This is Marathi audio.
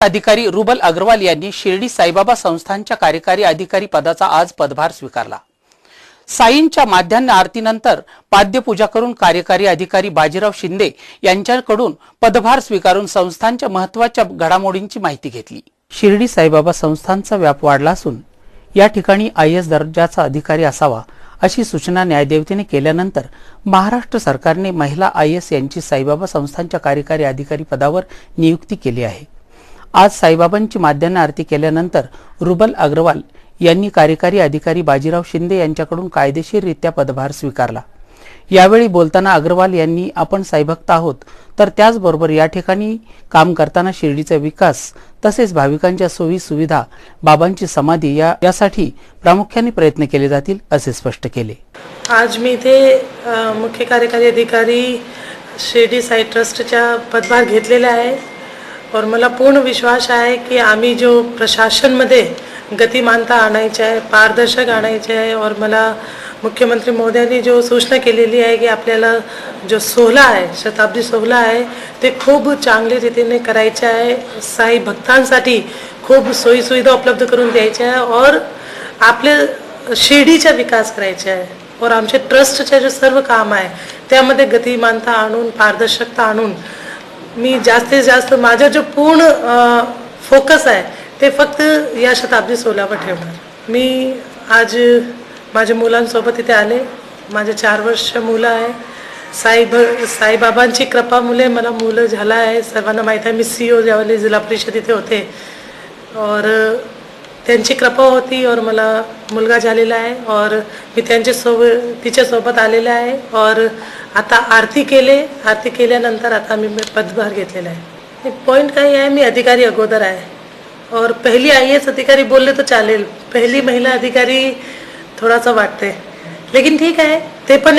अधिकारी रुबल अग्रवाल यांनी शिर्डी साईबाबा संस्थानच्या कार्यकारी अधिकारी पदाचा आज पदभार स्वीकारला. साईंच्या माध्यान्ह आरतीनंतर पाद्यपूजा करून कार्यकारी अधिकारी बाजीराव शिंदे यांच्याकडून पदभार स्वीकारून संस्थानच्या महत्त्वाच्या घडामोडींची माहिती घेतली. शिर्डी साईबाबा संस्थानचा व्याप वाढला असून या ठिकाणी आय एस दर्जाचा अधिकारी असावा अशी सूचना न्यायदेवतेने केल्यानंतर महाराष्ट्र सरकारने महिला आय एस यांची साईबाबा संस्थानच्या कार्यकारी अधिकारी पदावर नियुक्ती केली आहे. आज साईबाबांची माध्यान्ह आरती केल्यानंतर रुबल अग्रवाल यांनी कार्यकारी अधिकारी बाजीराव शिंदे यांच्याकडून कायदेशीररित्या पदभार स्वीकारला. यावेळी बोलताना अग्रवाल यांनी आपण साईभक्त आहोत तर त्याचबरोबर या ठिकाणी काम करताना शिर्डीचा विकास तसेच भाविकांच्या सोयी सुविधा बाबांची समाधी या यासाठी प्रामुख्याने प्रयत्न केले जातील असे स्पष्ट केले. आज मी इथे मुख्य कार्यकारी अधिकारी शिर्डी साई ट्रस्टच्या पदभार घेतलेला आहे. और मला पूर्ण विश्वास आहे की आम्ही जो प्रशासनमध्ये गतिमानता आणायची आहे पारदर्शक आणायचे आहे और मला मुख्यमंत्री महोदयांनी जो सूचना केलेली आहे की आपल्याला जो सोहळा आहे शताब्दी सोहळा आहे ते खूप चांगल्या रीतीने करायचे आहे. साई भक्तांसाठी खूप सोयीसुविधा उपलब्ध करून द्यायच्या आहे और आपल्या शिर्डीचा विकास करायचा आहे. और आमचे ट्रस्टचे जे सर्व काम आहे त्यामध्ये गतिमानता आणून पारदर्शकता आणून मी जास्तीत जास्त माझा जो पूर्ण फोकस आहे ते फक्त या शताब्दी सोलावर ठेवणार. मी आज माझ्या मुलांसोबत इथे आले. माझे चार वर्ष मुलं आहे. साईब साईबाबांची साईबाबांची कृपामुळे मला मुलं झालं आहे. सर्वांना माहीत आहे मी सी ओ ज्यावेळी जिल्हा परिषद इथे होते. और त्यांची कृपा होती और मला मुलगा झालेला आहे और मी त्यांच्यासोबत तिच्यासोबत आलेला आहे और आता आरती केले आरती केल्यानंतर आता मी पदभार घेतलेला आहे. पॉईंट काही आहे मी अधिकारी अगोदर आहे. और पहिली आय एस अधिकारी बोलले तर चालेल. पहिली महिला अधिकारी थोडासा वाटते लेकिन ठीक आहे ते पण